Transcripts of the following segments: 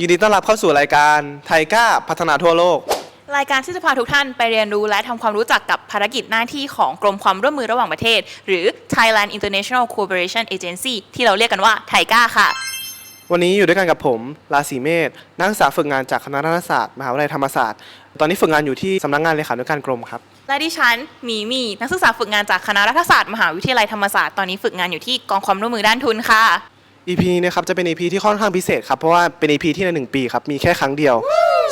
ยินดีต้อนรับเข้าสู่รายการไทก้าพัฒนาทั่วโลก รายการที่จะพาทุกท่านไปเรียนรู้และทำความรู้จักกับภารกิจหน้าที่ของกรมความร่วมมือระหว่างประเทศ หรือ Thailand International Cooperation Agency ที่เราเรียกกันว่าไทก้าค่ะ วันนี้อยู่ด้วยกันกับผมราศีเมธนักศึกษาฝึกงานจากคณะรัฐศาสตร์มหาวิทยาลัยธรรมศาสตร์ ตอนนี้ฝึกงานอยู่ที่สำนักงานเลขานุการกรมครับ และดิฉันหมีมีนักศึกษาฝึกงานจากคณะรัฐศาสตร์มหาวิทยาลัยธรรมศาสตร์ตอนนี้ฝึกงานอยู่ที่กองความร่วมมือด้านทุนค่ะ EP นี้นะครับจะเป็น EP ที่ค่อนข้างพิเศษครับ เพราะว่าเป็น EP ที่ในหนึ่งปีครับ มีแค่ครั้งเดียว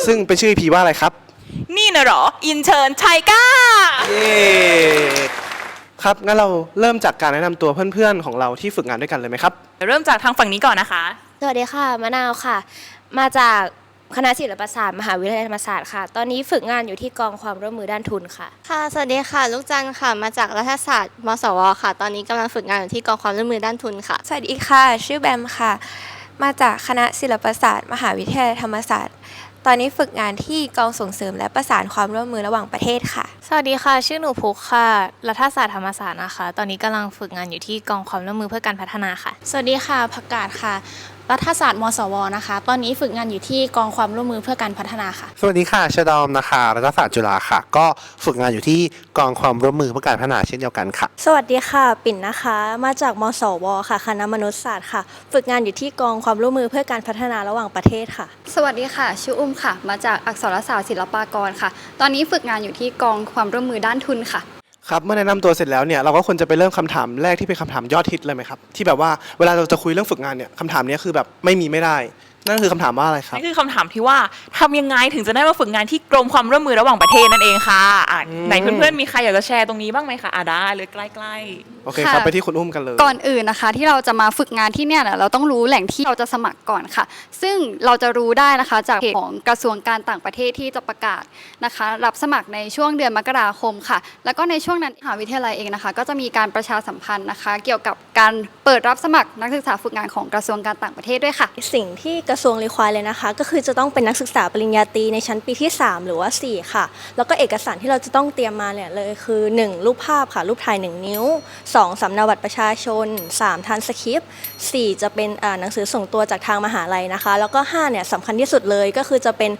ซึ่งเป็นชื่อ EP ว่าอะไรครับ นี่นะเหรอ อินเชิญไทก้าเย้ครับ งั้นเราเริ่มจากการแนะนำตัวเพื่อนๆ ของเราที่ฝึกงานด้วยกันเลยไหมครับ เริ่มจากทางฝั่งนี้ก่อนนะคะ สวัสดีค่ะมะนาวค่ะ มาจาก คณะศิลปศาสตร์มหาวิทยาลัยธรรมศาสตร์ค่ะ ตอนนี้ฝึกงานอยู่ที่กองความร่วมมือด้านทุนค่ะ ค่ะ สวัสดีค่ะ ลูกจันทร์ค่ะ มาจากรัฐศาสตร์ มสว ค่ะ ตอนนี้กำลังฝึกงานอยู่ที่กองความร่วมมือด้านทุนค่ะ สวัสดีค่ะ ชื่อแบมค่ะ มาจากคณะศิลปศาสตร์ มหาวิทยาลัยธรรมศาสตร์ ตอนนี้ฝึกงานที่กองส่งเสริมและประสานความร่วมมือระหว่างประเทศค่ะ สวัสดีค่ะ ชื่อหนูพุกค่ะ รัฐศาสตร์ธรรมศาสตร์นะคะ ตอนนี้กำลังฝึกงานอยู่ที่กองความร่วมมือเพื่อการพัฒนาค่ะ สวัสดีค่ะผักกาดค่ะ รัฐศาสตร์มสวนะคะ ตอนนี้ฝึกงานอยู่ที่กองความร่วมมือเพื่อการพัฒนาค่ะ สวัสดีค่ะชดอมนะคะรัฐศาสตร์จุฬาค่ะ ก็ฝึกงานอยู่ที่กองความร่วมมือเพื่อการพัฒนาเช่นเดียวกันค่ะ สวัสดีค่ะ ปิ่นนะคะ มาจากมสวค่ะคณะมนุษยศาสตร์ค่ะ ฝึกงานอยู่ที่กองความร่วมมือเพื่อการพัฒนาระหว่างประเทศค่ะ สวัสดีค่ะ ชื่ออุ้มค่ะ มาจากอักษรศาสตร์ศิลปากรค่ะ ตอนนี้ฝึกงานอยู่ที่กองความร่วมมือด้านทุนค่ะ ครับเมื่อแนะนำตัวเสร็จแล้วเนี่ยเราก็ควรจะไปเริ่มคำถามแรกที่เป็นคำถามยอดฮิตเลยไหมครับที่แบบว่าเวลาเราจะคุยเรื่องฝึกงานเนี่ยคำถามนี้คือแบบไม่มีไม่ได้ นั่นคือคำถามว่าอะไรครับนี่คือคำถามที่ว่าทำยังไงถึงจะได้มาฝึกงานที่กรมความร่วมมือระหว่างประเทศนั่นเองค่ะอะอืม ไหนเพื่อนๆมีใครอยากจะแชร์ตรงนี้บ้างไหมคะอะได้เลยใกล้โอเคครับ ค่ะ ไปที่คุณอุ้มกันเลย ก่อนอื่นนะคะที่เราจะมาฝึกงานที่เนี่ยนะเราต้องรู้แหล่งที่เราจะสมัครก่อนค่ะ ซึ่งเราจะรู้ได้นะคะจากเพจของกระทรวงการต่างประเทศที่จะประกาศนะคะ รับสมัครในช่วงเดือนมกราคมค่ะ แล้วก็ในช่วงนั้นมหาวิทยาลัยเองนะคะ ก็จะมีการประชาสัมพันธ์นะคะ เกี่ยวกับการเปิดรับสมัครนักศึกษาฝึกงานของกระทรวงการต่างประเทศด้วยค่ะ สิ่งที่กระทรวงรีควายเลยนะคะ ก็คือจะต้องเป็นนักศึกษาปริญญาตรีในชั้นปีที่ 3 หรือว่า 4 ค่ะ แล้วก็เอกสารที่เราจะต้องเตรียมมาเนี่ยเลยคือ 1 รูปภาพค่ะ รูปถ่าย 1 นิ้ว 2 สำเนาบัตรประชาชน 3 ทันสคริปต์4จะเป็นหนังสือส่งตัวจากทางมหาลัยนะคะ แล้วก็5เนี่ยสำคัญที่สุดเลยก็คือจะเป็น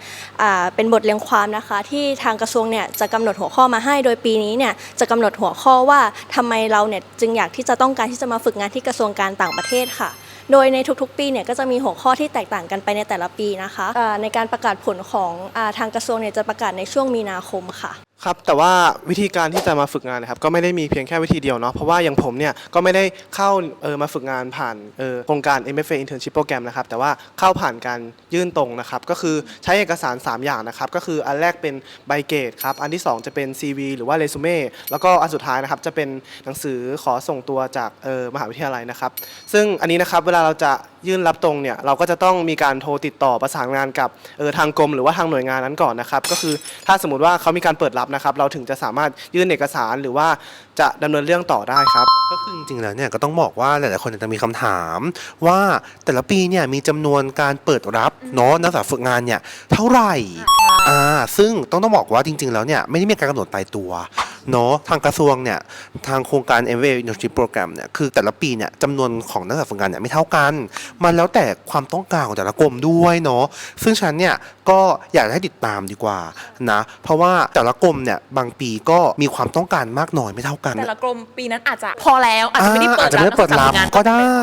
เป็นบทเรียงความนะคะ ที่ทางกระทรวงเนี่ยจะกำหนดหัวข้อมาให้โดยปีนี้เนี่ยจะกำหนดหัวข้อว่าทำไมเราเนี่ยจึงอยากที่จะต้องการที่จะมาฝึกงานที่กระทรวงการต่างประเทศค่ะ โดยในทุกๆ ปีเนี่ยก็จะมีหัวข้อที่แตกต่างกันไปในแต่ละปีนะคะในการประกาศผลของอทางกระทรวงเนี่ยจะประกาศในช่วงมีนาคมค่ะ ครับแต่ว่าวิธีการที่จะมาฝึกงานนะครับก็ไม่ได้มีเพียงแค่วิธีเดียวเนาะเพราะว่าอย่างผมเนี่ยก็ไม่ได้เข้าเออมาฝึกงานผ่านเออโครงการ MFA Internship Program นะครับแต่ว่าเข้าผ่านการยื่นตรงนะครับก็คือใช้เอกสาร 3 อย่างนะครับก็คืออันแรกเป็นใบเกรดครับอันที่ 2 จะเป็น CV หรือว่าเรซูเม่แล้วก็อันสุดท้ายนะครับจะเป็นหนังสือขอส่งตัวจากเออมหาวิทยาลัยนะครับซึ่งอันนี้นะครับเวลาเราจะ ยื่นรับตรงเนี่ยเราก็จะต้องมีการโทรติดต่อประสานงานกับเออทางกรมหรือว่าทางหน่วยงานนั้นก่อนนะครับ ก็คือถ้าสมมติว่าเขามีการเปิดรับนะครับ เราถึงจะสามารถยื่นเอกสารหรือว่าจะดำเนินเรื่องต่อได้ครับ ก็คือจริงๆแล้วเนี่ยก็ต้องบอกว่าหลายๆคนอาจจะมีคำถามว่าแต่ละปีเนี่ยมีจำนวนการเปิดรับเนาะนักศึกษาฝึกงานเนี่ยเท่าไหร่ อ่าซึ่งต้องต้องบอกว่าจริง ๆ แล้วเนี่ยไม่ได้มีการกำหนดตายตัวเนาะทางกระทรวงเนี่ยทางโครงการ m v a Internship Program เนี่ยคือแต่ละปีเนี่ยจำนวนของนักศึกษาฝึกงานเนี่ยไม่เท่ากัน มันแล้วแต่ความต้องการของแต่ละกรมด้วยเนาะซึ่งฉันเนี่ยก็อยากให้ติดตามดีกว่านะเพราะว่าแต่ละกรมเนี่ยบางปีก็มีความต้องการมากน้อยไม่เท่ากันๆแต่ละกรมปีนั้นอาจจะพอแล้วอาจจะไม่ได้เปิดอาจจะไม่ได้เปิดรับนักศึษาฝึงานก็ได้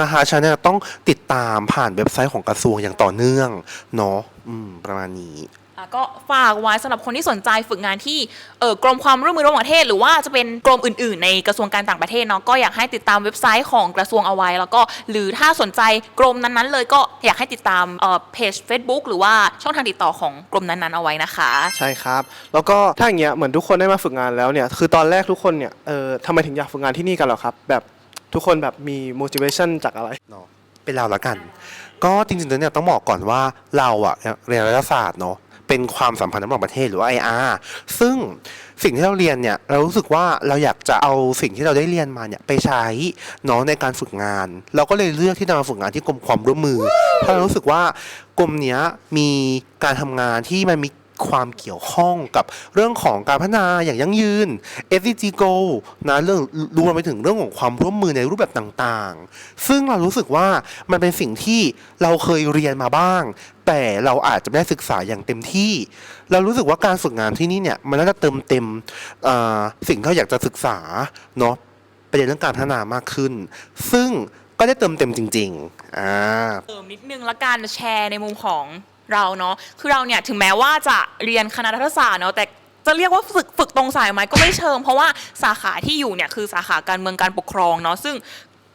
นะคะฉันเนี่ยต้องติดตามผ่านเว็บไซต์ของกระทรวงอย่างต่อเนื่องเนาะอืมประมาณนี้อะ ก็ฝากไว้สำหรับคนที่สนใจฝึกงานที่เออกรมความร่วมมือระหว่างประเทศ หรือว่าจะเป็นกรมอื่น ๆ ในกระทรวงการต่างประเทศเนาะก็อยากให้ติดตามเว็บไซต์ของกระทรวงเอาไว้ แล้วก็หรือถ้าสนใจกรมนั้นๆ เลยก็อยากให้ติดตามเอ่อเพจ Facebook หรือว่าช่องทางติดต่อของกรมนั้นๆเอาไว้นะคะ ใช่ครับ แล้วก็ถ้าอย่างเงี้ยเหมือนทุกคนได้มาฝึกงานแล้วเนี่ยคือตอนแรกทุกคนเนี่ยเออทำไมถึงอยากฝึกงานที่นี่กันเหรอครับ แบบทุกคนแบบมี motivation จากอะไรเนาะเป็นเราละกัน ก็จริงๆแล้วเนี่ยต้องบอกก่อนว่าเราอะเรียนรัฐศาสตร์เนาะ เป็นความสัมพันธ์ระหว่างประเทศหรือว่า IR ซึ่งสิ่งที่เราเรียนเนี่ยเรารู้สึกว่าเราอยากจะเอาสิ่งที่เราได้เรียนมาเนี่ยไปใช้เนาะในการฝึกงาน เราก็เลยเลือกที่จะมาฝึกงานที่กรมความร่วมมือเพราะเรารู้สึกว่ากรมเนี้ยมีการทำงานที่มันมี ความเกี่ยวข้องกับเรื่องของการพัฒนาอย่างยั่งยืน SDG Goal นะเรื่องรวมไปถึงเรื่องของความร่วมมือในรูปแบบต่างๆ ซึ่งเรารู้สึกว่ามันเป็นสิ่งที่เราเคยเรียนมาบ้าง แต่เราอาจจะไม่ได้ศึกษาอย่างเต็มที่ เรารู้สึกว่าการฝึกงานที่นี่เนี่ยมันน่าจะเติมเต็มสิ่งที่เราอยากจะศึกษาเนาะประเด็นเรื่องการพัฒนามากขึ้น ซึ่งก็ได้เติมเต็มจริงๆอ่าเติมนิดนึงละกันแชร์ในมุมของ เราเนาะคือเราเนี่ยถึงแม้ว่าจะเรียนคณะรัฐศาสตร์เนาะแต่จะเรียกว่าฝึกฝึกตรงสายไหมก็ไม่เชิง เพราะว่าสาขาที่อยู่เนี่ยคือสาขาการเมืองการปกครองเนาะซึ่ง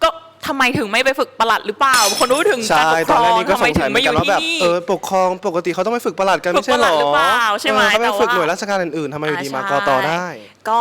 ก็ทำไมถึงไม่ไปฝึกประหลัดหรือเปล่า คนรู้ถึงการใช่ปกตคอนรแรอกงนี้ก็ทำสไมงถึสัยงเหมืไม่อนอกันยู่ว่าที่แบบนี่เออปกครองปกติเขาต้องไปฝึกประหลัดกันฝึไม่กใช่ประหหรลัดอหรือเปล่าใช่ไหมเออเขาไปแต่ฝึกว่าหน่วยราชการอื่นๆทำไมอยู่ดีมาอ่กอตอใช่ได้ ก็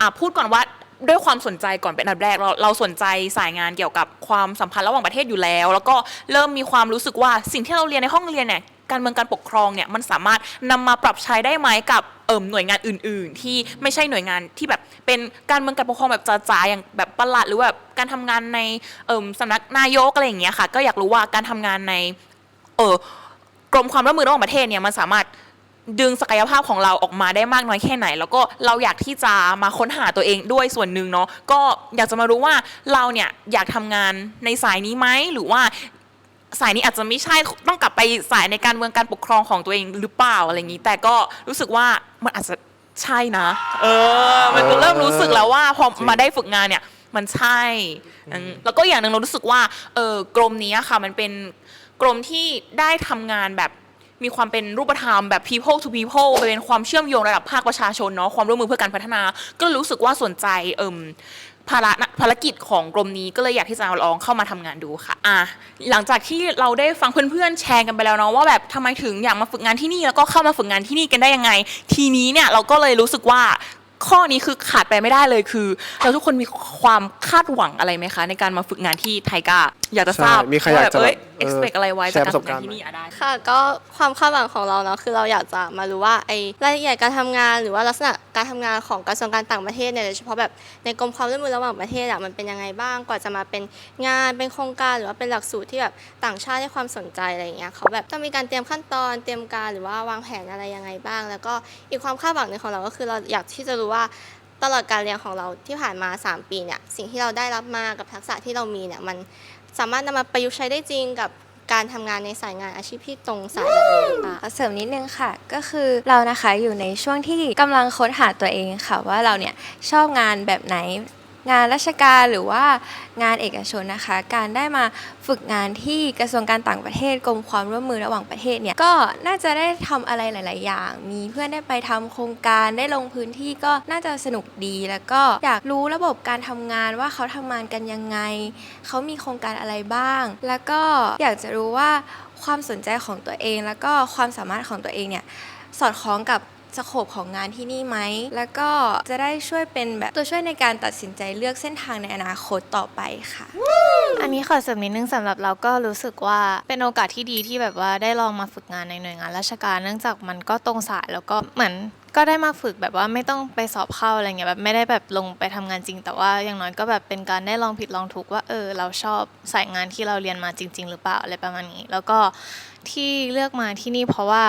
อะพูดก่อนว่าด้วยความสนใจก่อนเป็นอันดับแรกเราเราสนใจสายงานเกี่ยวกับความสัมพันธ์ระหว่างประเทศอยู่แล้ว แล้วก็เริ่มมีความรู้สึกว่าสิ่งที่เราเรียนในห้องเรียนเนี่ย การเมืองการปกครองเนี่ยมันสามารถนำมาปรับใช้ได้ไหมกับเอิ่มหน่วยงานอื่น ๆ ที่ไม่ใช่หน่วยงานที่แบบเป็นการเมืองการปกครองแบบจ๋าๆอย่างแบบประหลัดหรือแบบการทำงานในเอิ่มสำนักนายกอะไรอย่างเงี้ยค่ะ ก็อยากรู้ว่าการทำงานในเออกรมความร่วมมือระหว่างประเทศเนี่ยมันสามารถดึงศักยภาพของเราออกมาได้มากน้อยแค่ไหน แล้วก็เราอยากที่จะมาค้นหาตัวเองด้วยส่วนหนึ่งเนาะก็อยากจะมารู้ว่าเราเนี่ยอยากทำงานในสายนี้ไหมหรือว่า สายนี้อาจจะไม่ใช่ต้องกลับไปสายในการเมืองการปกครองของตัวเองหรือเปล่าอะไรอย่างนี้ แต่ก็รู้สึกว่ามันอาจจะใช่นะ เออ มันก็เริ่มรู้สึกแล้วว่าพอมาได้ฝึกงานเนี่ย มันใช่อืมแล้วก็อย่างหนึ่งเรารู้สึกว่าเออกรมนี้อะค่ะ มันเป็นกรมที่ได้ทำงานแบบมีความเป็นรูปธรรมแบบ people to people ไปเป็นความเชื่อมโยงระดับภาคประชาชนเนาะความร่วมมือเพื่อการพัฒนา ก็รู้สึกว่าสนใจเอิ่ม ภาระภารกิจของกรมนี้ก็เลยอยากที่จะลองเข้ามาทำงานดูค่ะอะหลังจากที่เราได้ฟังเพื่อนๆแชร์กันไปแล้วเนาะว่าแบบทำไมถึงอยากมาฝึกงานที่นี่แล้วก็เข้ามาฝึกงานที่นี่กันได้ยังไง ทีนี้เนี่ยเราก็เลยรู้สึกว่าข้อนี้คือขาดไปไม่ได้เลยคือ เราทุกคนมีความคาดหวังอะไรไหมคะ ในการมาฝึกงานที่ไทยกาอยากจะทราบใช่มีใครอยากจะ ว่แบบเอ้ยแบบเออ expect อะไรไว้แชจากร์การประสบฝึกงานการณ์ที่นี่อะได้ ค่ะก็ความคาดหวังของเราเนาะคือเราอยากจะมารู้ว่าไอ้รายละเอียดการทำงาน หรือว่าลักษณะการทำงานของกระทรวงการต่างประเทศเนี่ยโดยเฉพาะแบบในกรมความร่วมมือระหว่างประเทศอะมันเป็นยังไงบ้างกว่าจะมาเป็นงานเป็นโครงการหรือว่าเป็นหลักสูตรที่แบบต่างชาติให้ความสนใจอะไรอย่างเงี้ยเขาแบบต้องมีการเตรียมขั้นตอนเตรียมการหรือว่าวางแผนอะไรยังไงบ้าง แล้วก็อีกความคาดหวังหนึ่งของเราก็คือเราอยากที่จะรู้ว่าตลอดการเรียนของเราที่ผ่านมา 3 ปีเนี่ยสิ่งที่เราได้รับมากับทักษะที่เรามีเนี่ยมัน สามารถนำมาประยุกต์ใช้ได้จริงกับการทำงานในสายงานอาชีพที่ตรงสายแบบนี้หรือเปล่า เสริมนิดนึงค่ะก็คือเรานะคะอยู่ในช่วงที่กำลังค้นหาตัวเองค่ะว่าเราเนี่ยชอบงานแบบไหน งานราชการหรือว่างานเอกชนนะคะ การได้มาฝึกงานที่กระทรวงการต่างประเทศกรมความร่วมมือระหว่างประเทศเนี่ยก็น่าจะได้ทำอะไรหลาย ๆ อย่าง มีเพื่อนได้ไปทำโครงการได้ลงพื้นที่ก็น่าจะสนุกดีแล้วก็อยากรู้ระบบการทำงานว่าเขาทำงานกันยังไง เขามีโครงการอะไรบ้าง แล้วก็อยากจะรู้ว่าความสนใจของตัวเอง แล้วก็ความสามารถของตัวเองเนี่ยสอดคล้องกับ สโคปของงานที่นี่ไหม แล้วก็จะได้ช่วยเป็นแบบตัวช่วยในการตัดสินใจเลือกเส้นทางในอนาคตต่อไปค่ะ อันนี้ขอเสริมนิดนึงสำหรับเราก็รู้สึกว่าเป็นโอกาสที่ดีที่แบบว่าได้ลองมาฝึกงานในหน่วยงานราชการ เนื่องจากมันก็ตรงสายแล้วก็เหมือนก็ได้มาฝึกแบบว่าไม่ต้องไปสอบเข้าอะไรเงี้ยแบบไม่ได้แบบลงไปทำงานจริง แต่ว่าอย่างน้อยก็แบบเป็นการได้ลองผิดลองถูกว่าเออเราชอบสายงานที่เราเรียนมาจริง ๆ หรือเปล่าอะไรประมาณนี้ แล้วก็ที่เลือกมาที่นี่เพราะว่า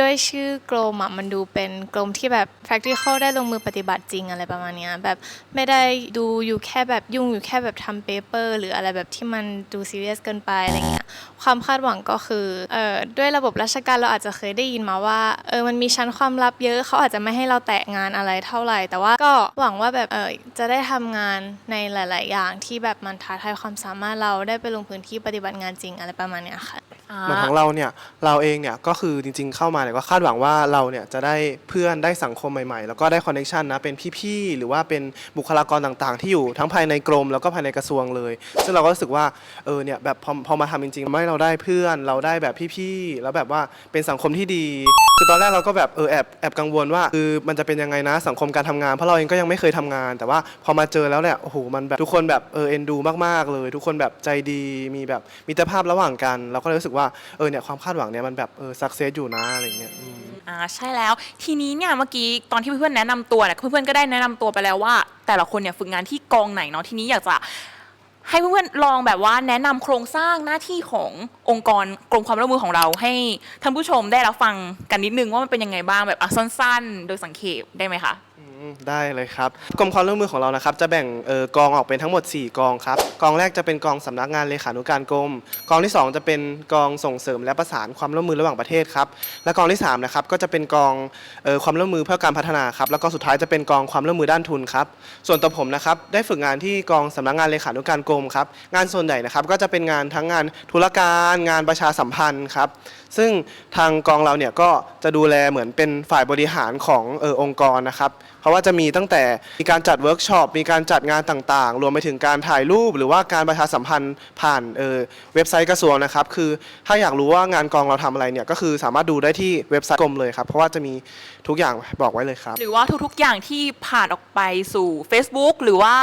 ด้วยชื่อกรมอะมันดูเป็นกรมที่แบบ practical ได้ลงมือปฏิบัติจริงอะไรประมาณเนี้ยแบบไม่ได้ดูอยู่แค่แบบยุ่งอยู่แค่แบบทำเปเปอร์หรืออะไรแบบที่มันดูซีเรียสเกินไปอะไรเงี้ยความคาดหวังก็คือเอ่อด้วยระบบราชการเราอาจจะเคยได้ยินมาว่าเออมันมีชั้นความลับเยอะเขาอาจจะไม่ให้เราแตะงานอะไรเท่าไหร่ แต่ว่าก็หวังว่าแบบเออจะได้ทำงานในหลาย ๆ อย่างที่แบบมันท้าทายความสามารถเราได้ไปลงพื้นที่ปฏิบัติงานจริงอะไรประมาณเนี้ยค่ะเหมือนของเราเนี่ยเราเองเนี่ยก็คือจริง ๆ เข้ามาเนี่ยก็คาดหวังว่าเราเนี่ยจะได้เพื่อนได้สังคมใหม่ๆ แล้วก็ได้คอนเนคชันนะเป็นพี่ๆ หรือว่าเป็นบุคลากรต่างๆ ที่อยู่ทั้งภายในกรม แล้วก็ภายในกระทรวงเลย ซึ่งเราก็รู้สึกว่าเออเนี่ยแบบพอพอมาทำจริงๆไม่เราได้เพื่อน เราได้แบบพี่ๆ แล้วแบบว่าเป็นสังคมที่ดีคือตอนแรกเราก็แบบเออแอบแอบกังวลว่าคือมันจะเป็นยังไงนะสังคมการทำงานเพราะเราเองก็ยังไม่เคยทำงาน แต่ว่าพอมาเจอแล้วเนี่ยโอ้โหมันแบบทุกคนแบบเออเอ็นดูมากๆเลย ทุกคนแบบใจดีมีแบบมิตรภาพระหว่างกัน เราก็เลยรู้สึกว่าเออเนี่ยความคาดหวังเนี่ยมันแบบเออสักเซสอยู่นะอะไรเงี้ยอ่าใช่แล้วทีนี้เนี่ยเมื่อกี้ตอนที่เพื่อนๆแนะนำตัวเนี่ยเพื่อนๆก็ได้แนะนำตัวไปแล้วว่า แต่ละคนเนี่ยฝึกงานที่กองไหนเนาะทีนี้อยากจะ ให้เพื่อนๆลองแบบว่าแนะนำโครงสร้างหน้าที่ขององค์กรกรมความร่วมมือของเรา ให้ท่านผู้ชมได้รับฟังกันนิดนึงว่ามันเป็นยังไงบ้างแบบอะสั้น ๆ โดยสังเขปได้ไหมคะ อืมได้เลยครับกรมความร่วมมือของเรานะครับ จะแบ่งเออกองออกเป็นทั้งหมด 4 กองครับ กองแรกจะเป็นกองสำนักงานเลขานุการกรม กองที่ 2 จะเป็นกองส่งเสริมและประสานความร่วมมือระหว่างประเทศครับ และกองที่3นะครับก็จะเป็นกองเออความร่วมมือเพื่อการพัฒนาครับ แล้วก็สุดท้ายจะเป็นกองความร่วมมือด้านทุนครับ ส่วนตัวผมนะครับได้ฝึกงานที่กองสำนักงานเลขานุการกรมครับ งานส่วนใหญ่นะครับก็จะเป็นงานทั้งงานธุรการ งานประชาสัมพันธ์ครับ ซึ่งทางกองเราเนี่ยก็จะดูแลเหมือนเป็นฝ่ายบริหารของเออองค์กรนะครับ เพราะว่าจะมีตั้งแต่มีการจัดเวิร์กช็อปมีการจัดงานต่างๆ รวมไปถึงการถ่ายรูป หรือว่าการประชาสัมพันธ์ผ่านเออเว็บไซต์กระทรวงนะครับคือถ้าอยากรู้ว่างานกองเราทำอะไรเนี่ยก็คือสามารถดูได้ที่เว็บไซต์กรมเลยครับเพราะว่าจะมีทุกอย่างบอกไว้เลยครับหรือว่าทุกๆอย่างที่ผ่านออกไปสู่ Facebook หรือว่า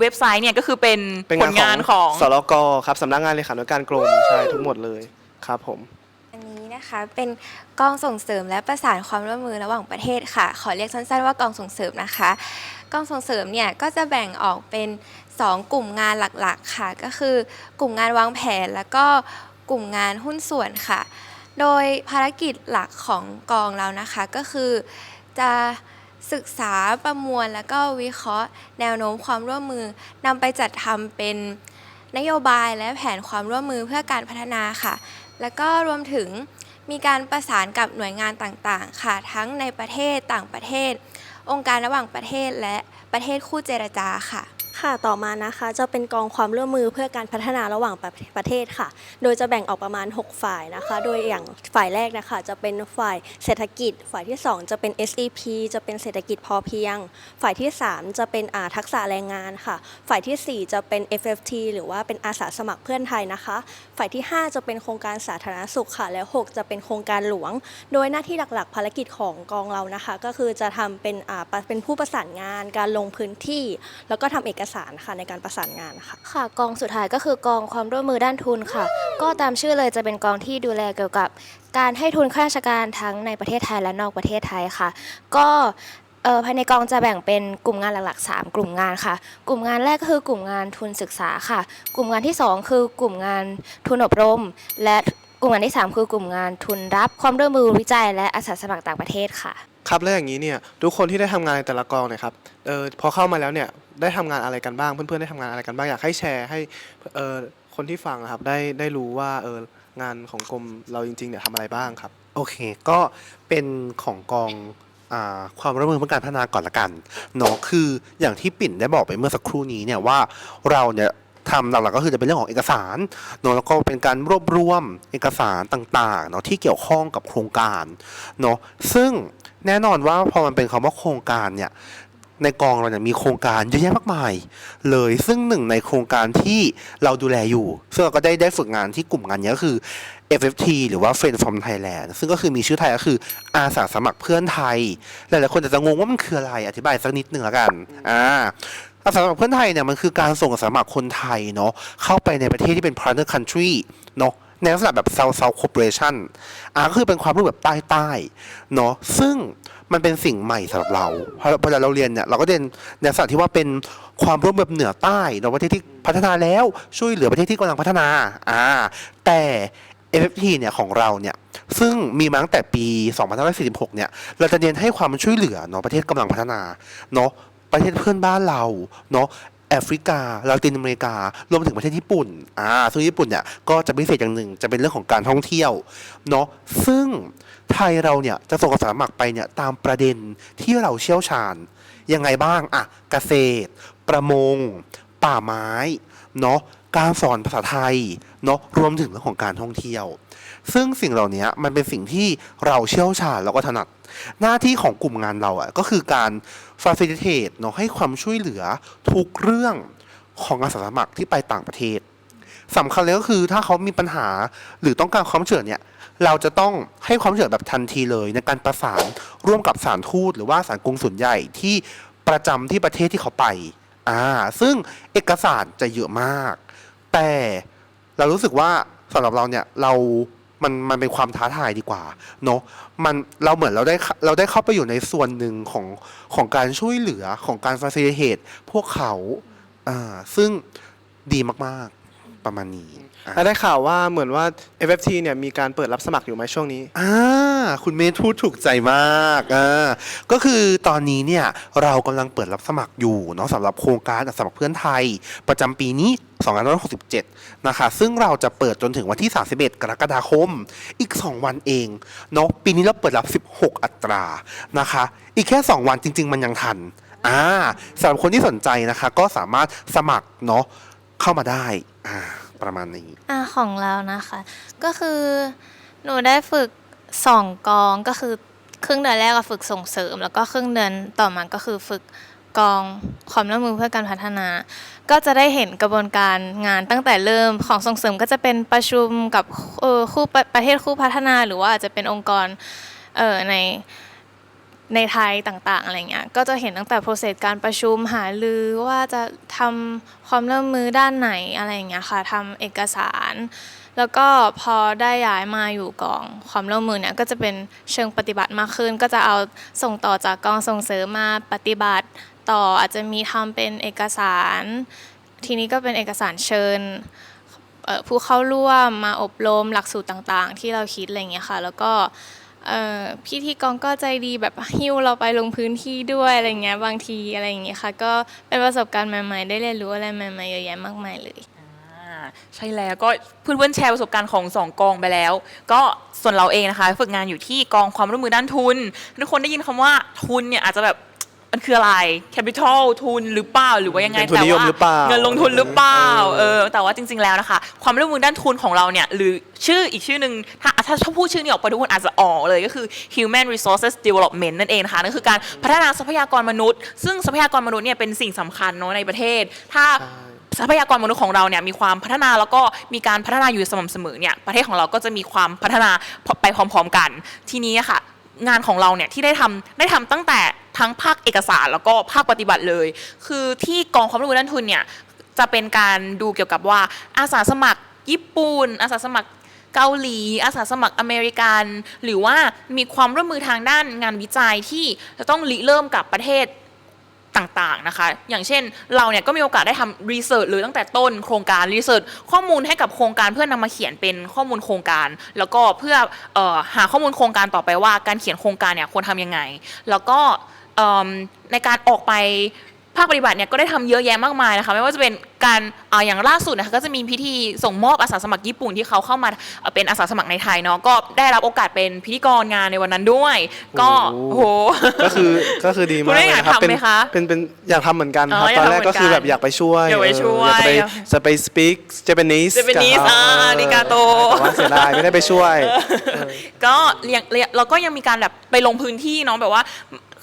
เว็บไซต์เนี่ยก็คือเป็นเป็นผลงานของสรกครับสำนักงานเลขานุการกรมใช่ทั้งหมดเลยครับผมอั นะคะ เป็นกองส่งเสริมและประสานความร่วมมือระหว่างประเทศค่ะ ขอเรียกสั้นๆว่ากองส่งเสริมนะคะ กองส่งเสริมเนี่ยก็จะแบ่งออกเป็น 2 กลุ่มงานหลักๆค่ะ ก็คือกลุ่มงานวางแผน แล้วก็กลุ่มงานหุ้นส่วนค่ะ โดยภารกิจหลักของกองเรานะคะก็คือจะศึกษาประมวลแล้วก็วิเคราะห์ แนวโน้มความร่วมมือนำไปจัดทำเป็นนโยบายและแผนความร่วมมือเพื่อการพัฒนาค่ะ แล้วก็รวมถึง มีการประสานกับหน่วยงานต่างๆ ค่ะ ทั้งในประเทศต่างประเทศ องค์การระหว่างประเทศและประเทศคู่เจรจาค่ะ ค่ะต่อมานะคะจะเป็นกองความร่วมมือเพื่อการพัฒนาระหว่างประประเทศค่ะ โดยจะแบ่งออกประมาณ 6 ฝ่ายนะคะ โดยอย่างฝ่ายแรกนะคะ จะเป็นฝ่ายเศรษฐกิจ ฝ่ายที่ 2 จะเป็น SEP จะเป็นเศรษฐกิจพอเพียง ฝ่ายที่ 3 จะเป็นอาทักษะแรงงานค่ะ ฝ่ายทีสี่4 จะเป็น FFT หรือว่าเป็นอาสาสมัครเพื่อนไทยนะคะ ฝ่ายที่ 5 จะเป็นโครงการสาธารณสุขค่ะ และ 6 จะเป็นโครงการหลวง โดยหน้าที่หลักๆ ภารกิจของกองเรานะคะ ก็คือจะทำเป็นอ่าเป็นผู้ประสานงาน การลงพื้นที่ แล้วก็ทำเอกสารค่ะในการประสานงานค่ะ ค่ะกองสุดท้ายก็คือกองความร่วมมือด้านทุนค่ะ ก็ตามชื่อเลยจะเป็นกองที่ดูแลเกี่ยวกับ การให้ทุนข้าราชการทั้งในประเทศไทยและนอกประเทศไทยค่ะ ก็เออภายในกองจะแบ่งเป็นกลุ่มงานหลักๆ 3 กลุ่มงานค่ะ กลุ่มงานแรกก็คือกลุ่มงานทุนศึกษาค่ะ กลุ่มงานที่ 2 คือกลุ่มงานทุนอบรม และกลุ่มงานที่ 3 คือกลุ่มงานทุนรับความร่วมมือวิจัยและอาสาสมัครต่างประเทศค่ะ ครับแล้วอย่างนี้เนี่ยทุกคนที่ได้ทำงานในแต่ละกองเนี่ยครับเออพอเข้ามาแล้วเนี่ยได้ทำงานอะไรกันบ้างเพื่อนๆได้ทำงานอะไรกันบ้างอยากให้แชร์ให้เออคนที่ฟังอะครับได้ได้รู้ว่าเอองานของกรมเราจริงๆเนี่ยทำอะไรบ้างครับ โอเค ก็เป็นของกองความร่วมมือเพื่อการพัฒนาก่อนละกันเนาะคืออย่างที่ปิ่นได้บอกไปเมื่อสักครู่นี้เนี่ยว่าเราเนี่ย ทำหลักๆก็คือจะเป็นเรื่องของเอกสารเนาะแล้วก็เป็นการรวบรวมเอกสารต่างๆเนาะที่เกี่ยวข้องกับโครงการเนาะซึ่งแน่นอนว่าพอมันเป็นคำว่าโครงการเนี่ยในกองเราเนี่ยมีโครงการเยอะแยะมากมาย เลยซึ่งหนึ่งในโครงการที่เราดูแลอยู่ ซึ่งเราก็ได้ได้ฝึกงานที่กลุ่มงานเนี้ยก็คือ FFT หรือว่า Friend from Thailand ซึ่งก็คือมีชื่อไทยก็คืออาสาสมัครเพื่อนไทย หลายๆคนอาจจะงงว่ามันคืออะไรอธิบายสักนิดหนึ่งล้วกันอ่า อาสาสมัครเพื่อนไทยเนี่ยมันคือการส่งอาสาสมัครคนไทยเนาะเข้าไปในประเทศที่เป็น partner country เนาะในลักษณะแบบ South South Cooperation อ่าก็คือเป็นความรู้แบบใต้ใต้เนาะซึ่งมันเป็นสิ่งใหม่สำหรับเราเพราะเวลาเราเรียนเนี่ยเราก็เรียนในลักษณะที่ว่าเป็นความร่วมแบบเหนือใต้เนาะประเทศที่พัฒนาแล้วช่วยเหลือประเทศที่กำลังพัฒนาอ่าแต่ FFT เนี่ยของเราเนี่ยซึ่งมีมาตั้งแต่ปี 2546 เนี่ย เราจะเน้นให้ความช่วยเหลือเนาะประเทศกำลังพัฒนาเนาะ ประเทศเพื่อนบ้านเราเนาะแอฟริกาลาตินอเมริการวมถึงประเทศญี่ปุ่นอ่าซึ่งญี่ปุ่นเนี่ยก็จะพิเศษอย่างหนึ่งจะเป็นเรื่องของการท่องเที่ยวเนาะซึ่งไทยเราเนี่ยจะส่งอาสาสมัครไปเนี่ยตามประเด็นที่เราเชี่ยวชาญยังไงบ้างอะเกษตร ประมง ป่าไม้เนาะการสอนภาษาไทยเนาะรวมถึงเรื่องของการท่องเที่ยว ซึ่งสิ่งเหล่านี้มันเป็นสิ่งที่เราเชี่ยวชาญแล้วก็ถนัด หน้าที่ของกลุ่มงานเราอะก็คือการ facilitate เนาะให้ความช่วยเหลือทุกเรื่องของอาสาสมัครที่ไปต่างประเทศสำคัญเลยก็คือถ้าเขามีปัญหาหรือต้องการความช่วยเหลือเนี่ยเราจะต้องให้ความช่วยเหลือแบบทันทีเลยในการประสานร่วมกับสารทูตหรือว่าสารกงสุลใหญ่ที่ประจำที่ประเทศที่เขาไปอ่าซึ่งเอกสารจะเยอะมาก แต่เรารู้สึกว่าสำหรับเราเนี่ยเรา มันมันเป็นความท้าทายดีกว่าเนาะมันเราเหมือนเราได้เราได้เข้าไปอยู่ในส่วนหนึ่งของของการช่วยเหลือของการฟาซิลิเ t ตพวกเขาอ่าซึ่งดีมากๆ ประมาณนี้อะและได้ข่าวว่าเหมือนว่า FFT เนี่ยมีการเปิดรับสมัครอยู่ไหมช่วงนี้ อ่าคุณเมธพูดถูกใจมากอ่าก็คือตอนนี้เนี่ยเรากำลังเปิดรับสมัครอยู่เนาะสำหรับโครงการอาสาสมัครเพื่อนไทย ประจำปีนี้ 2567 นะคะ ซึ่งเราจะเปิดจนถึงวันที่ 31 กรกฎาคม อีก 2 วันเองเนาะปีนี้เราเปิดรับ 16 อัตรานะคะ อีกแค่ 2 วันจริง ๆ มันยังทันอ่าสำหรับคนที่สนใจนะคะ ก็สามารถสมัครเนาะ เข้ามาได้อ่าประมาณนี้อ่าของเรานะคะ ก็คือหนูได้ฝึกสองกองก็คือครึ่งเดือนแรกก็ฝึกส่งเสริม แล้วก็ครึ่งเดือนต่อมาก็คือฝึกกองความร่วมมือเพื่อการพัฒนา ก็จะได้เห็นกระบวนการงานตั้งแต่เริ่มของส่งเสริมก็จะเป็นประชุมกับคู่ประประเทศคู่พัฒนา หรือว่าอาจจะเป็นองค์กรเอ่อใน ในไทยต่างๆอะไรเงี้ย ก็จะเห็นตั้งแต่โปรเซสการประชุมหารือว่าจะทำความร่วมมือด้านไหนอะไรเงี้ยค่ะทำเอกสาร แล้วก็พอได้ย้ายมาอยู่กองความร่วมมือเนี่ยก็จะเป็นเชิงปฏิบัติมากขึ้น ก็จะเอาส่งต่อจากกองส่งเสริมมาปฏิบัติต่ออาจจะมีทำเป็นเอกสาร ทีนี้ก็เป็นเอกสารเชิญผู้เข้าร่วมมาอบรมหลักสูตรต่างๆ ที่เราคิดอะไรเงี้ยค่ะ แล้วก็ พี่ที่กองก็ใจดีแบบหิ้วเราไปลงพื้นที่ด้วยอะไรเงี้ยบางทีอะไรอย่างเงี้ยค่ะ ก็เป็นประสบการณ์ใหม่ๆ ได้เรียนรู้อะไรใหม่ๆเยอะแยะมากมายเลยใช่แล้วก็เพื่อนๆแชร์ประสบการณ์ของสองกองไปแล้ว ก็ส่วนเราเองนะคะ ฝึกงานอยู่ที่กองความร่วมมือด้านทุนทุกคนได้ยินคำว่าทุนเนี่ยอาจจะแบบ มันคืออะไร capital ทุนหรือเปล่าหรือว่ายังไงเงินทุนนิยมหรือเปล่าเงินลงทุนหรือเปล่าเออเออแต่ว่าจริง ๆแล้วนะคะ ความร่วมมือด้านทุนของเราเนี่ยหรือชื่ออีกชื่อหนึ่งถ้าถ้าถ้าพูดชื่อนี้ออกไปทุกคนอาจจะออกเลยก็คือ human resources development นั่นเองนะคะนั่นคือการพัฒนาทรัพยากรมนุษย์ ซึ่งทรัพยากรมนุษย์เนี่ยเป็นสิ่งสำคัญเนาะในประเทศ ถ้า ทรัพยากรมนุษย์ของเราเนี่ยมีความพัฒนาแล้วก็มีการพัฒนาอยู่สม่ำเสมอเนี่ยประเทศของเราก็จะมีความพัฒนาไปพร้อม ๆ กัน ทีนี้อะค่ะ งานของเราเนี่ยที่ได้ทำได้ทำตั้งแต่ทั้งภาคเอกสารแล้วก็ภาคปฏิบัติเลย คือที่กองความรู้ด้านทุนเนี่ยจะเป็นการดูเกี่ยวกับว่าอาสาสมัครญี่ปุ่น อาสาสมัครเกาหลี อาสาสมัครอเมริกัน หรือว่ามีความร่วมมือทางด้านงานวิจัยที่จะต้องริเริ่มกับประเทศ ต่างๆนะคะ อย่างเช่นเราเนี่ยก็มีโอกาสได้ทำรีเสิร์ชเลยตั้งแต่ต้นโครงการรีเสิร์ชข้อมูลให้กับโครงการเพื่อนำมาเขียนเป็นข้อมูลโครงการ แล้วก็เพื่อออหาข้อมูลโครงการต่อไปว่าการเขียนโครงการเนี่ยควรทำยังไง แล้วก็ในการออกไป ภาคปฏิบัติเนี่ยก็ได้ทำเยอะแยะมากมายนะคะไม่ว่าจะเป็นการอาอย่างล่าสุดนะคะก็จะมีพิธีส่งมอบอาสาสมัครญี่ปุ่นที่เขาเข้ามาเอ่อเป็นอาสาสมัครในไทยเนาะก็ได้รับโอกาสเป็นพิธีกรงานในวันนั้นด้วย ก็โอ้โหก็คือก็คือดีคุมากณได้เลยอยากนะครับทำไหมคะเป็นเป็นอยากทำเหมือนกันครับอ๋อตอนแรกอยากทำเหมือนก็คือกันแบบอยากไปช่วยอยากไปช่วยเอออยากไปจะไป speak Japanese เจแปนิสกับอ่าเขาอาริกาโตแต่ว่าเสียดายไม่ได้ไปช่วย ก็เรียงเรียงเราก็ยังมีการแบบไปลงพื้นที่เนาะแบบว่า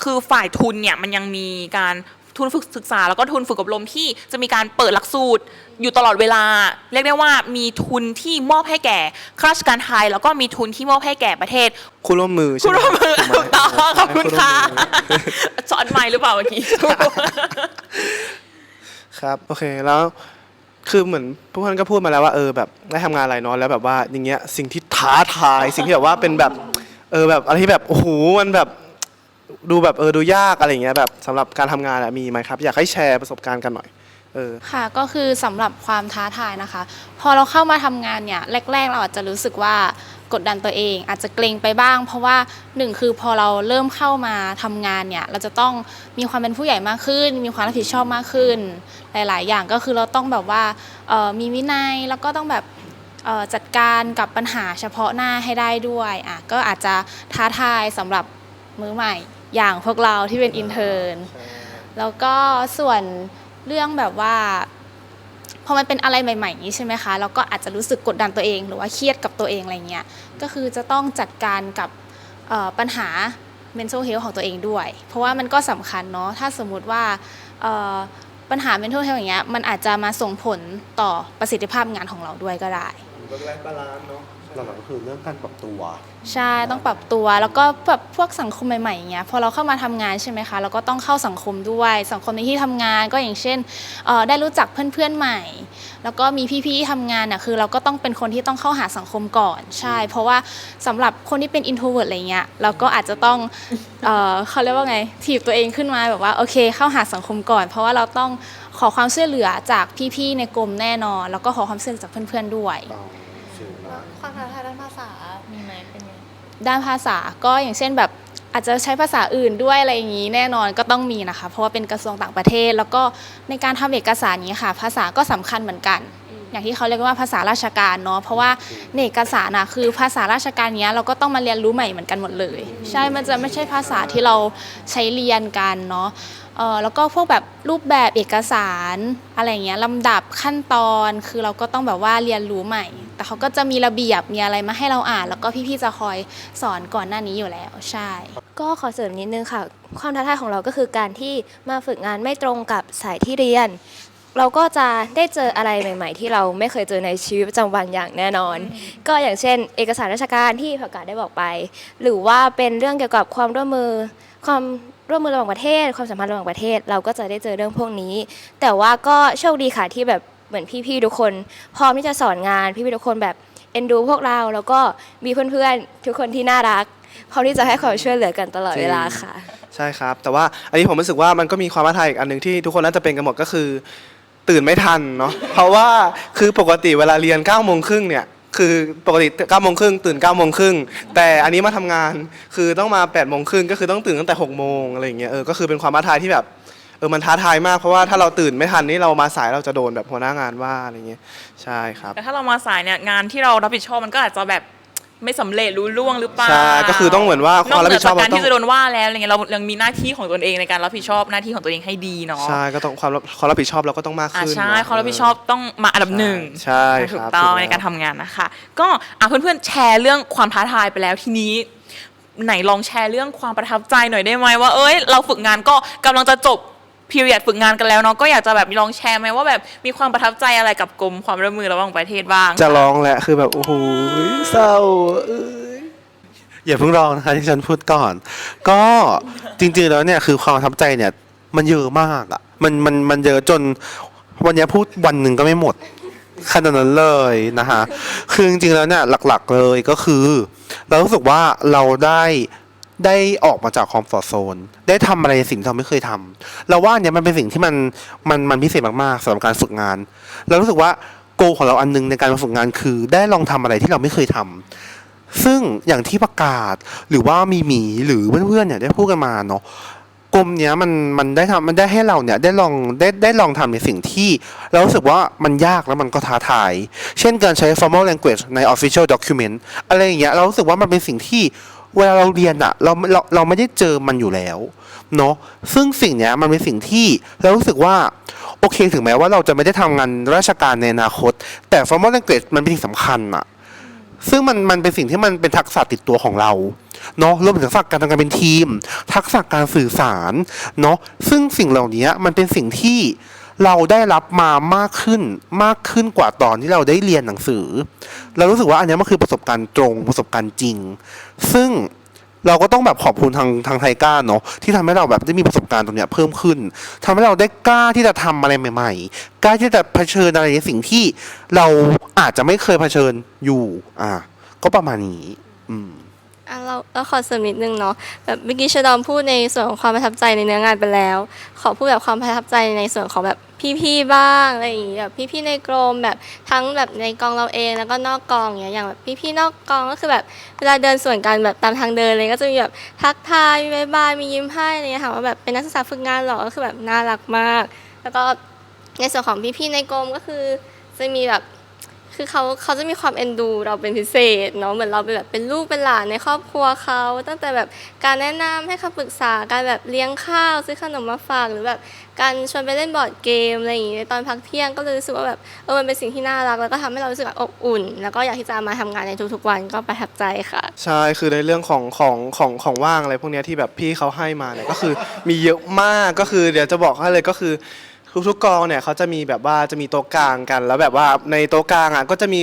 คือฝ่ายทุนเนี่ยมันยังมีการ ทุนฝึกศึกษา แล้วก็ทุนฝึกอบรมที่จะมีการเปิดหลักสูตรอยู่ตลอดเวลา เรียกได้ว่ามีทุนที่มอบให้แก่ข้าราชการไทย แล้วก็มีทุนที่มอบให้แก่ประเทศคู่ร่วมมือใช่คุณไหมร่วมมือถูกไหถูกต้องขอบคุณค่ะร่วมมือสอนไม่หรือเปล่าเมื่อกี้ครับโอเคแล้วคือเหมือนพวกท่านก็พูดมาแล้วว่าเออแบบได้ทำงานอะไรเนาะแล้วแบบว่าอย่างเงี้ยสิ่งที่ท้าทาย สิ่งที่แบบว่าเป็นแบบเออแบบอะไรที่แบบโอ้โหมันแบบ ดูแบบเออดูยากอะไรอย่างเงี้ยแบบสำหรับการทำงานอะมีไหมครับ อยากให้แชร์ประสบการณ์กันหน่อยเออ ค่ะก็คือสำหรับความท้าทายนะคะ พอเราเข้ามาทำงานเนี่ยแรก ๆ เราอาจจะรู้สึกว่ากดดันตัวเอง อาจจะเกรงไปบ้าง เพราะว่าหนึ่งคือพอเราเริ่มเข้ามาทำงานเนี่ยเราจะต้องมีความเป็นผู้ใหญ่มากขึ้น มีความรับผิดชอบมากขึ้น หลาย ๆ อย่างก็คือเราต้องแบบว่าเอ่อมีวินัยแล้วก็ต้องแบบเอ่อจัดการกับปัญหาเฉพาะหน้าให้ได้ด้วยอะก็อาจจะท้าทายสำหรับมือใหม่ อย่างพวกเราที่เป็นอินเทอร์นแล้วก็ส่วนเรื่องแบบว่าพอมันเป็นอะไรใหม่ๆอย่างนี้ใช่ไหมคะเราก็อาจจะรู้สึกกดดันตัวเอง หรือว่าเครียดกับตัวเองอะไรเงี้ยก็คือจะต้องจัดการกับเอ่อปัญหา mental health ของตัวเองด้วย เพราะว่ามันก็สำคัญเนาะถ้าสมมุติว่าเอ่อปัญหา mental health อย่างเงี้ยมันอาจจะมาส่งผลต่อประสิทธิภาพงานของเราด้วยก็ได้ หลักๆก็คือเรื่องการปรับตัว ใช่ต้องปรับตัวแล้วก็แบบพวกสังคมใหม่ๆอย่างเงี้ยพอเราเข้ามาทำงานใช่ไหมคะเราก็ต้องเข้าสังคมด้วยสังคมในที่ทำงานก็อย่างเช่นเอ่อได้รู้จักเพื่อนๆใหม่ แล้วก็มีพี่ๆที่ทำงานน่ะคือเราก็ต้องเป็นคนที่ต้องเข้าหาสังคมก่อนใช่ เพราะว่าสำหรับคนที่เป็น introvert อะไรเงี้ยเราก็อาจจะต้องเอ่อเขาเรียกว่าไงถีบตัวเองขึ้นมาแบบว่าโอเค เข้าหาสังคมก่อน เพราะว่าเราต้องขอความช่วยเหลือจากพี่ๆในกรมแน่นอน แล้วก็ขอความช่วยเหลือจากเพื่อนๆด้วย ความท้าทายด้านภาษา มีไหมเป็นไงด้านภาษาก็อย่างเช่นแบบอาจจะใช้ภาษาอื่นด้วยอะไรอย่างนี้แน่นอนก็ต้องมีนะคะ เพราะว่าเป็นกระทรวงต่างประเทศ แล้วก็ในการทำเอกสารนี้ค่ะ ภาษาก็สำคัญเหมือนกัน อย่างที่เขาเรียกว่าภาษาราชการเนาะเพราะว่าในเอกสารนะคือภาษาราชการเนี้ยเราก็ต้องมาเรียนรู้ใหม่เหมือนกันหมดเลย ใช่มันจะไม่ใช่ภาษาที่เราใช้เรียนกันเนาะ ออแล้วก็พวกแบบรูปแบบเอกสารอะไรเงี้ยลำดับขั้นตอนคือเราก็ต้องแบบว่าเรียนรู้ใหม่ แต่เขาก็จะมีระเบียบมีอะไรมาให้เราอ่าน แล้วก็พี่ๆจะคอยสอนก่อนหน้านี้อยู่แล้วใช่ ก็ขอเสริมนิดนึงค่ะ ความท้าทายของเราก็คือการที่มาฝึกงานไม่ตรงกับสายที่เรียน เราก็จะได้เจออะไรใหม่ ๆ ที่เราไม่เคยเจอในชีวิตประจำวันอย่างแน่นอน ก็อย่างเช่น เอกสารราชการที่ผักกาดได้บอกไป หรือว่าเป็นเรื่องเกี่ยวกับความร่วมมือความ ร่วมมือระหว่างประเทศ ความสัมพันธ์ระหว่างประเทศ เราก็จะได้เจอเรื่องพวกนี้ แต่ว่าก็โชคดีค่ะที่แบบเหมือนพี่ๆทุกคน พร้อมที่จะสอนงานพี่ๆทุกคนแบบเอ็นดูพวกเราแล้วก็มีเพื่อนๆทุกคนที่น่ารักพร้อมที่จะให้ความช่วยเหลือกันตลอดเวลาค่ะ ใช่ครับ แต่ว่าอันนี้ผมรู้สึกว่ามันก็มีความท้าทายอีกอันหนึ่งที่ทุกคนน่าจะเป็นกันหมดก็คือ ตื่นไม่ทันเนาะเพราะว่าคือปกติเวลาเรียน9ก้าโมงครึ่งเนี่ย คือปกติ9ก้าโมงครึ่งตื่น9ก้าโมงครึ่งแต่อันนี้มาทำงานคือต้องมา8ปดโมงครึ่งก็คือต้องตื่นตั้งแต่6กโมงอะไรอย่างเงี้ยเออก็คือเป็นความท้าทายที่แบบเออมันท้าทายมากเพราะว่าถ้าเราตื่นไม่ทันนี่เรามาสายเราจะโดนแบบหัวหน้างานว่าอะไรเงี้ยใช่ครับแต่ถ้าเรามาสายเนี่ยงานที่เรารับผิดชอบมันก็อาจจะแบบ ไม่สำเร็จรู้ล่วงหรือเปล่าใช่ก็คือต้องเหมือนว่าความรับผิดชอบนอกเหนือจากการเราต้องที่จะโดนว่าแล้วอะไรเงี้ยเรายังมีหน้าที่ของตนเองในการรับผิดชอบหน้าที่ของตัวเองให้ดีเนาะใช่ก็ต้องความรับความรับผิดชอบเราก็ต้องมากอ่าขึ้นใช่เนะความรับผิดชอบต้องมาอันดับหนึ่งใช่คถูรักบต้องถูแล้วในการทำงานนะคะ ก็อะเพื่อนๆแชร์เรื่องความท้าทายไปแล้วทีนี้ไหนลองแชร์เรื่องความประทับใจหน่อยได้ไหมว่า เอ้ย เราฝึกงานก็กำลังจะจบ พีเรียดฝึกงานกันแล้วเนาะก็อยากจะแบบลองแชร์ไหมว่าแบบมีความประทับใจอะไรกับกรมความร่วมมือระหว่างประเทศบ้าง จะร้องแหละคือแบบโอ้โหเศร้าเอ้ยอย่าเพิ่งร้องนะคะที่ฉันพูดก่อน ก็จริงๆแล้วเนี่ยคือความประทับใจเนี่ยมันเยอะมากอะมันมันมันเยอะจนวันนี้พูดวันหนึ่งก็ไม่หมดขนาดนั้นเลยนะคะคือจริงๆแล้วเนี่ยหลักๆเลยก็คือ เรารู้สึกว่าเราได้ ได้ออกมาจากคอมฟอร์ z โซน ได้ทำอะไรสิ่งที่เราไม่เคยทำเราว่าเนี่ยมันเป็นสิ่งที่มันมันมันพิเศษมากๆสำหรับการฝึกงาน เรารู้สึกว่าโกของเราอันหนึงในการมาฝึกงานคือ ได้ลองทำอะไรที่เราไม่เคยทำซึ่งอย่างที่ประกาศหรือว่ามีหมีหรือเพื่อนๆเนี่ยได้พูดกันมาเนาะกรมเนี้ยมันมันได้ทำมันได้ให้เราเนี่ยได้ลองได้ได้ลองทำในสิ่งที่ เรารู้สึกว่ามันยากแล้วมันก็ท้าทาย เช่นการใช้ formal language ใน official document อะไรอย่างเงี้ยเรารู้สึกว่ามันเป็นสิ่งที่ เวลาเราเรียนอะเราเราเราไม่ได้เจอมันอยู่แล้วเนาะซึ่งสิ่งเนี้ยมันเป็นสิ่งที่เรารู้สึกว่าโอเคถึงแม้ว่าเราจะไม่ได้ทำงานราชการในอนาคต แต่ formal language มันเป็นสิ่งสำคัญอะซึ่งมันมันเป็นสิ่งที่มันเป็นทักษะติดตัวของเราเนาะรวมถึงทักษะการทำงานเป็นทีม ทักษะการสื่อสารเนาะซึ่งสิ่งเหล่านี้มันเป็นสิ่งที่ เราได้รับมามากขึ้นมากขึ้นกว่าตอนที่เราได้เรียนหนังสือ เรารู้สึกว่าอันนี้มันคือประสบการณ์ตรงประสบการณ์จริง ซึ่งเราก็ต้องแบบขอบคุณทางทางไทก้าเนาะที่ทำให้เราแบบได้มีประสบการณ์ตรงเนี้ยเพิ่มขึ้นทำให้เราได้กล้าที่จะทำอะไรใหม่ ๆกล้าที่จะเผชิญอะไรในสิ่งที่เราอาจจะไม่เคยเผชิญอยู่อะก็ประมาณนี้ อืมอะเราเราขอเสริมนิดนึงเนาะแบบเมื่อกี้ชดอมพูดในส่วนของความประทับใจในเนื้องานไปแล้ว ขอพูดแบบความประทับใจในส่วนของแบบ พี่ๆบ้างอะไรอย่างเงี้ยแบบพี่ๆในกรมแบบทั้งแบบในกองเราเองแล้วก็นอกกองอย่างเงี้ยอย่างแบบพี่ๆนอกกองก็คือแบบเวลาเดินส่วนกันแบบตามทางเดินเลยก็จะมีแบบทักทายมีบายบายมียิ้มให้อะไรเงี้ยค่ะว่าแบบเป็นนักศึกษาฝึกงานหรอก็คือแบบน่ารักมาก แล้วก็ในส่วนของพี่ๆในกรมก็คือจะมีแบบ คือเขาเขาจะมีความเอ็นดูเราเป็นพิเศษเนาะเหมือนเราเป็นแบบเป็นลูกเป็นหลานในครอบครัวเขาตั้งแต่แบบการแนะนำให้คำปรึกษาการแบบเลี้ยงข้าวซื้อขนมมาฝากหรือแบบการชวนไปเล่นบอร์ดเกมอะไรอย่างงี้ในตอนพักเที่ยงก็เลยรู้สึกว่าแบบเออมันเป็นสิ่งที่น่ารักแล้วก็ทำให้เรารู้สึกแบบอบอุ่น แล้วก็อยากที่จะมาทำงานในทุกๆวันก็ประทับใจค่ะ ใช่คือในเรื่องของของของของว่างอะไรพวกนี้ที่แบบพี่เขาให้มาเนี่ยก็คือมีเยอะมากก็คือเดี๋ยวจะบอกให้เลยก็คือ ทุกๆกองเนี่ยเขาจะมีแบบว่าจะมีโต๊ะกลางกัน แล้วแบบว่าในโต๊ะกลางอะก็จะมี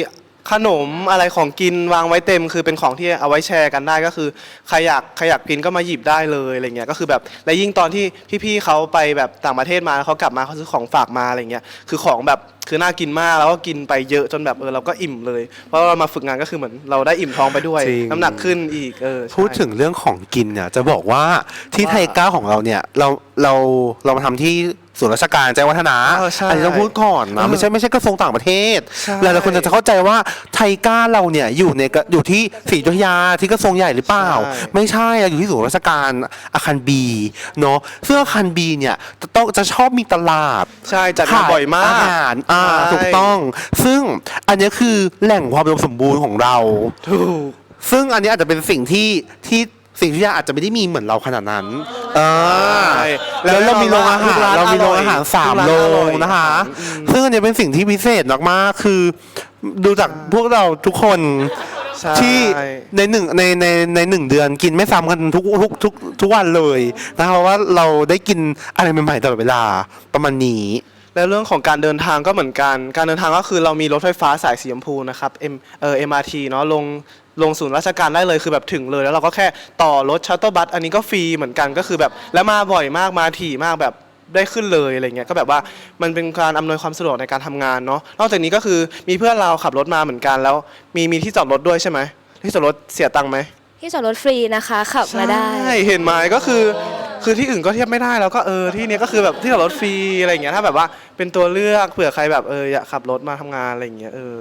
ขนมอะไรของกินวางไว้เต็ม คือเป็นของที่เอาไว้แชร์กันได้ก็คือใครอยากใครอยากกินก็มาหยิบได้เลยอะไรเงี้ยก็คือแบบและยิ่งตอนที่พี่ๆเขาไปแบบต่างประเทศมาแล้วเขากลับมาเขาซื้อของฝากมาอะไรเงี้ยคือของแบบคือน่ากินมากแล้วก็กินไปเยอะจนแบบเออเราก็อิ่มเลย เพราะเรามาฝึกงานก็คือเหมือนเราได้อิ่มท้องไปด้วย จริง น้ำหนักขึ้นอีกเออใช่ พูดถึงเรื่องของกินเนี่ยจะบอกว่าที่ไทยก้าของเราเนี่ยเราเราเรามาทำที่ ส่วนราชการแจ้งวัฒนะเออใช่อันนี้ต้องพูดก่อนนะไม่ใช่ไม่ใช่กระทรวงต่างประเทศใช่ หลายๆคนจะเข้าใจว่าไทก้าเราเนี่ยอยู่ในกระอยู่ที่ศรีอยุธยาที่กระทรวงใหญ่หรือเปล่า ใช่ ไม่ใช่อะอยู่ที่ศูนย์ราชการอาคารบีเนาะซึ่งอาคารบีเนี่ยจะต้องจะชอบมีตลาด ใช่จัดงานบ่อยมากอาหารอ่าใช่ ถูกต้อง ซึ่งอันเนี้ยคือแหล่งความอุดมสมบูรณ์ของเรา ถูก ซึ่งอันนี้อาจจะเป็นสิ่งที่ที่ สิ่งที่อาจจะไม่ได้มีเหมือนเราขนาดนั้น เออใช่แล้วเรามีโรงอาหารทุกร้านเรามีโรงอาหารอร่อยสามทุกโรร้านอร่อยงนะคะอืมซึ่งอันนี้เป็นสิ่งที่พิเศษมากๆ คือดูจากพวกเราทุกคนใช่ที่ในหนึ่งในในในหนึ่งเดือนกินไม่ซ้ำกันทุกทุกทุกทุกวันเลยนะคะเพราะว่าเราได้กินอะไรใหม่ๆตลอดเวลาประมาณนี้ แล้วเรื่องของการเดินทางก็เหมือนกัน การเดินทางก็คือเรามีรถไฟฟ้าสายสีชมพูนะครับ M เอ่อ MRT เนาะลงลงศูนย์ราชการได้เลยคือแบบถึงเลย แล้วเราก็แค่ต่อรถชัตเตอร์บัสอันนี้ก็ฟรีเหมือนกันก็คือแบบแล้วมาบ่อยมากมาถี่มากแบบได้ขึ้นเลยอะไรเงี้ยก็แบบว่ามันเป็นการอำนวยความสะดวกในการทำงานเนาะนอกจากนี้ก็คือมีเพื่อนเราขับรถมาเหมือนกันแล้ว มีมีที่จอดรถด้วยใช่ไหมที่จอดรถเสียตังค์ไหม ที่จอดรถฟรีนะคะขับมาได้ ใช่ เห็นไหมก็คือ คือที่อื่นก็เทียบไม่ได้แล้วก็เออที่เนี้ยก็คือแบบที่จอดรถฟรีอะไรอย่างเงี้ยถ้าแบบว่าเป็นตัวเลือกเผื่อใครแบบเอออยากขับรถมาทำงานอะไรอย่างเงี้ยเออ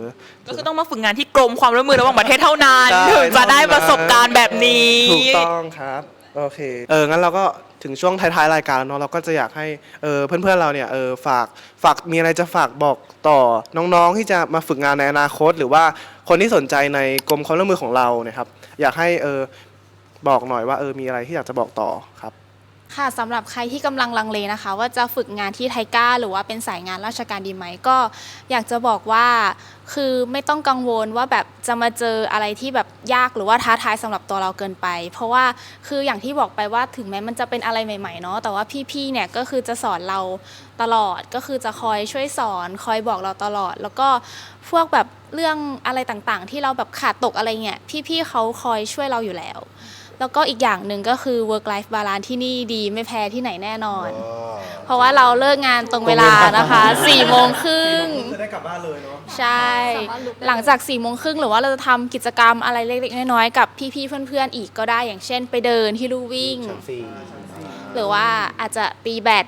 ก็คือต้องมาฝึกงานที่กรมความร่วมมือระหว่างประเทศเท่านั้นใช่ถึงจะได้ประสบการณ์แบบนี้ ถูกต้องครับ โอเค เออ งั้นเราก็ถึงช่วงท้ายๆรายการแล้วเนาะเราก็จะอยากให้เออเพื่อนๆเราเนี่ยเออฝากฝากมีอะไรจะฝากบอกต่อน้องๆที่จะมาฝึกงานในอนาคต หรือว่าคนที่สนใจในกรมความร่วมมือของเราเนี่ยครับอยากให้เออบอกหน่อยว่าเออมีอะไรที่อยากจะบอกต่อครับ ค่ะสำหรับใครที่กำลังลังเลนะคะ ว่าจะฝึกงานที่ไทก้าหรือว่าเป็นสายงานราชการดีไหมก็อยากจะบอกว่า คือไม่ต้องกังวลว่าแบบจะมาเจออะไรที่แบบยากหรือว่าท้าทายสำหรับตัวเราเกินไป เพราะว่าคืออย่างที่บอกไปว่าถึงแม้มันจะเป็นอะไรใหม่ๆเนาะแต่ว่าพี่ๆเนี่ยก็คือจะสอนเราตลอดก็คือจะคอยช่วยสอนคอยบอกเราตลอด แล้วก็พวกแบบเรื่องอะไรต่างๆ ที่เราแบบขาดตกอะไรเงี้ยพี่ๆเขาคอยช่วยเราอยู่แล้ว แล้วก็อีกอย่างหนึ่งก็คือ work life balance ที่นี่ดีไม่แพ้ที่ไหนแน่นอน เพราะว่าเราเลิกงานตรงเวลานะคะ4ี่โมงครึ่งจะได้กลับบ้านเลยเนาะใช่ หลังจาก4ี่โมงครึ่งหรือว่าเราจะทำกิจกรรมอะไรเล็กๆน้อยๆกับพี่ๆเพื่อนๆอีกก็ได้อย่างเช่น ไปเดินที่ลู่วิ่ง หรือว่าอาจจะตีแบด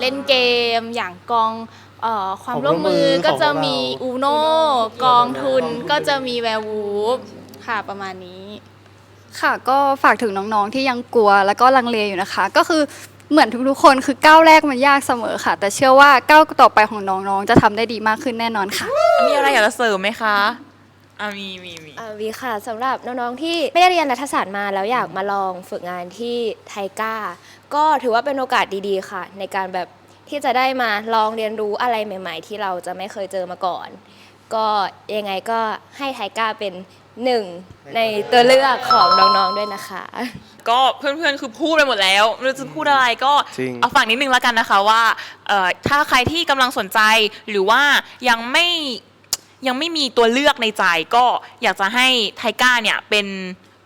เล่นเกมอย่างกองเอ่อความร่วมมือก็จะมีอูโนกองทุนก็จะมีแวร์วูฟค่ะประมาณนี้ ค่ะก็ฝากถึงน้องๆที่ยังกลัวแล้วก็ลังเลอยู่นะคะ ก็คือเหมือนทุกๆคนคือก้าวแรกมันยากเสมอค่ะ แต่เชื่อว่าก้าวต่อไปของน้องๆจะทำได้ดีมากขึ้นแน่นอนค่ะ มีอะไรอยากจะเสริมไหมคะอะมีมีมี อ่าวีค่ะสำหรับน้องๆที่ไม่ได้เรียนรัฐศาสตร์มาแล้วอยากมาลองฝึกงานที่ไทก้า ก็ถือว่าเป็นโอกาสดีๆค่ะ ในการแบบที่จะได้มาลองเรียนรู้อะไรใหม่ ๆ ที่เราจะไม่เคยเจอมาก่อน ก็ยังไงก็ให้ไทก้าเป็น หนึ่งในตัวเลือกของน้องๆด้วยนะคะ ก็เพื่อนๆ คือพูดไปหมดแล้วไม่รู้จะพูดอะไรก็จริง เอาฝากนิดนึงแล้วกันนะคะว่าเอ่อถ้าใครที่กำลังสนใจหรือว่ายังไม่ยังไม่มีตัวเลือกในใจ ก็อยากจะให้ไทก้าเนี่ยเป็น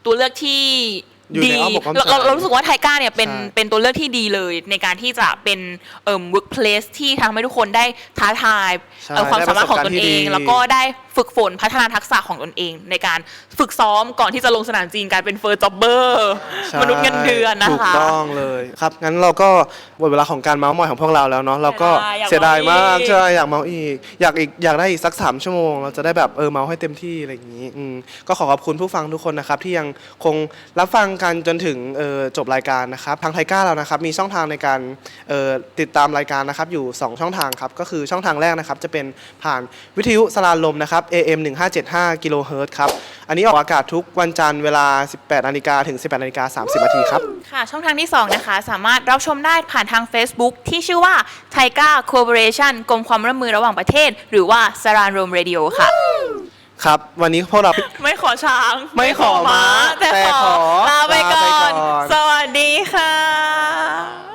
ตัวเลือกที่ อยู่ในดีอ้อมอกอ้อมเราใจเราเรารู้สึกว่าไทก้าเนี่ยเป็นใช่เป็นตัวเลือกที่ดีเลย ในการที่จะเป็นเอ่อ workplace ที่ทำให้ทุกคนได้ท้าทายใช่เอ่อความสามารถของตนเอง ได้ประสบการณ์ที่ดี แล้วก็ได้ฝึกฝนพัฒนาทักษะของตนเอง ในการฝึกซ้อมก่อนที่จะลงสนามจริงกลายเป็นเฟิร์สจ็อบเบอร์ใช่มนุษย์เงินเดือนนะคะ ถูกต้องเลยครับงั้นเราก็หมดเวลาของการเมาส์มอยของพวกเราแล้วเนาะเราก็เสีเสียยดาดายยอยากมากเมาส์อีก ใช่อยากเมาส์อีก อยากอีกอยากได้อีกสักสามชั่วโมง เราจะได้แบบเออเมาส์ให้เต็มที่อะไรอย่างนี้อืมก็ขอขอบคุณผู้ฟังทุกคนนะครับที่ยังคงรับฟังกันจนถึงจบรายการนะครับทางไทก้าเรานะครับมีช่องทางในการติดตามรายการนะครับอยู่ 2 ช่องทางครับก็คือช่องทางแรกนะครับจะเป็นผ่านวิทยุสลานลมนะครับ AM 1575กิโลเฮิรตซ์ครับอันนี้ออกอากาศทุกวันจันทร์เวลา 18นาฬิกาถึง 18นาฬิกา30นาทีครับค่ะช่องทางที่ 2 นะคะ สามารถรับชมได้ผ่านทาง Facebook ที่ชื่อว่า t i g a Cooperation กรมความร่วมมือระหว่างประเทศ หรือว่า s a r a n Rome Radio ค่ะ ครับ วันนี้พวกเรา ไม่ขอช้างไม่ขอม้าแต่ขอลาไปก่อนสวัสดีค่ะ